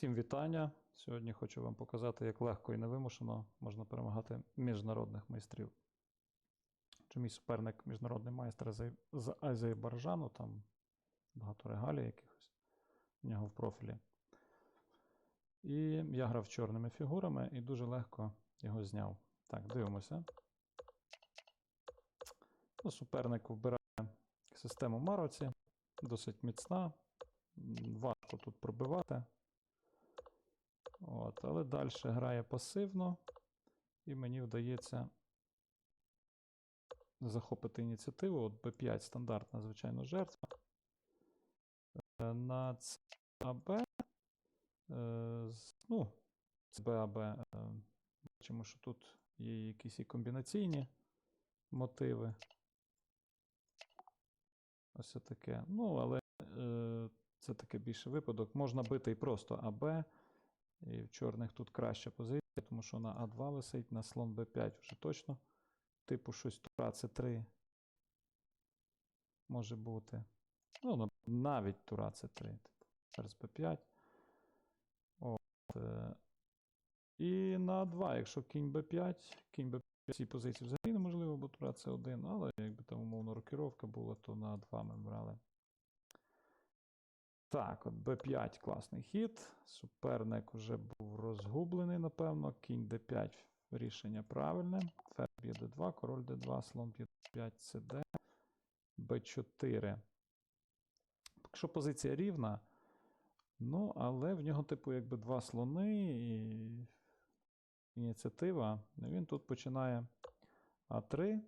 Всім вітання. Сьогодні хочу вам показати, як легко і невимушено можна перемагати міжнародних майстрів. Чи мій суперник міжнародний майстер з Азербайджану, там багато регалій якихось у нього в профілі. І я грав чорними фігурами і дуже легко його зняв. Так, дивимося. Ну, суперник вбирає систему Мароці, досить міцна. Важко тут пробивати. От, але далі грає пасивно, і мені вдається захопити ініціативу. От B5 стандартна, звичайно, жертва. Е, На ЦАБ, е, ну, ЦБАБ, е, бачимо, що тут є якісь і комбінаційні мотиви. Ось таке. Ну, але е, це таке більше випадок. Можна бити і просто АБ. І в чорних тут краща позиція, тому що на А2 висить, на слон Б5 вже точно. Типу щось тура С3 може бути. Ну, навіть тура С3, типу, ферзь Б5. От, е, і на А2, якщо кінь Б5, кінь Б5 в цій позиції взагалі неможливо, бо тура С1, але якби там умовно рокіровка була, то на А2 ми брали. Так, от b5 класний хід. Суперник вже був розгублений, напевно. Кінь d5 рішення правильне. Ферзь б'є d2, король d2, слон б'є d5, cd, b4. Якщо позиція рівна, ну, але в нього, типу, якби два слони і ініціатива. Він тут починає А3,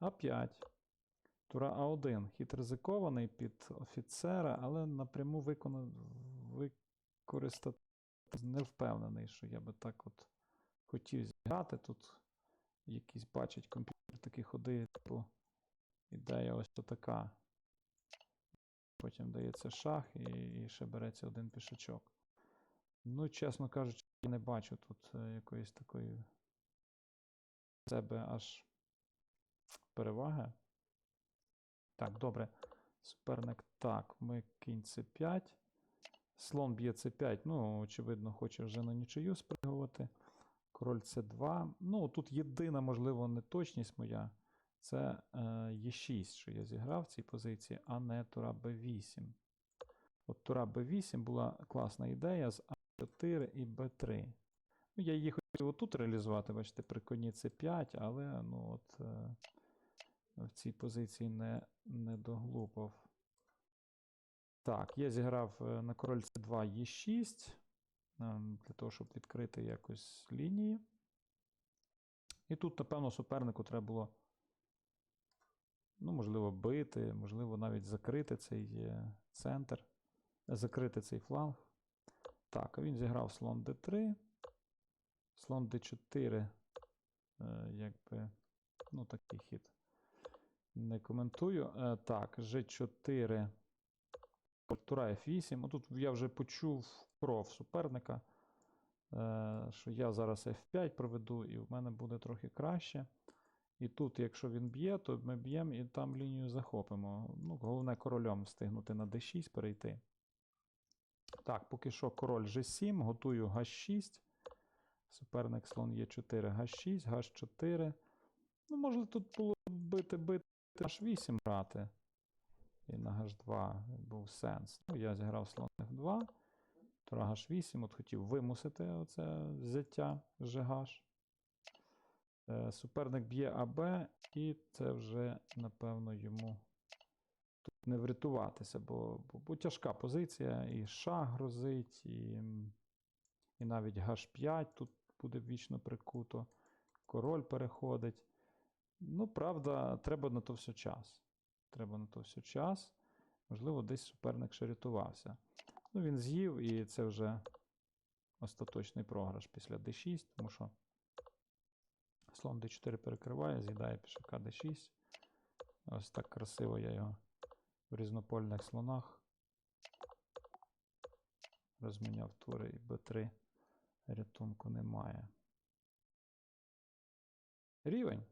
А5. Тура А1. Хід ризикований під офіцера, але напряму викона... використати не впевнений, що я би так от хотів зіграти. Тут якийсь бачить комп'ютер такі ходи, типу ідея ось така. Потім дається шах і, і ще береться один пішачок. Ну, чесно кажучи, я не бачу тут е, якоїсь такої себе аж переваги. Так, добре. Суперник. Так, ми кінь c5. Слон б'є c5. Ну, очевидно, хоче вже на нічию спригувати. Король c2. Ну, тут єдина, можливо, неточність моя. Це е, Е6, що я зіграв в цій позиції, а не Тура b8. От Тура b8 була класна ідея з А4 і Б3. Ну, я її хотів отут реалізувати, бачите, при коні c5, але ну от. Е, в цій позиції не, не доглупав. Так, я зіграв е, на король c2 e6 для того, щоб відкрити якось лінії. І тут, напевно, супернику треба було, ну, можливо, бити, можливо, навіть закрити цей е, центр, закрити цей фланг. Так, він зіграв слон d3, слон d4, е, якби, ну, такий хід. Не коментую. Е, Так, G4. Тура F8. Тут я вже почув кров суперника, е, що я зараз F5 проведу, і в мене буде трохи краще. І тут, якщо він б'є, то ми б'ємо і там лінію захопимо. Ну, Головне королем встигнути на D6 перейти. Так, поки що король G7, готую G6. Суперник слон Е4, G6, G4. Ну, може, тут було бити бити H8 грати. І на H2 був сенс. Ну, я зіграв слон F2. Тура H8. От хотів вимусити оце взяття GH. Е, Суперник б'є АБ, і це вже, напевно, йому тут не врятуватися, бо, бо, бо тяжка позиція, і шах грозить, і, і навіть H5 тут буде вічно прикуто. Король переходить. Ну, правда, треба на то все час. Треба на то все час. Можливо, десь суперник ще рятувався. Ну, він з'їв, і це вже остаточний програш після d6, тому що слон d4 перекриває, з'їдає пішака d6. Ось так красиво я його в різнопольних слонах розміняв тури і b3 рятунку немає. Рівень.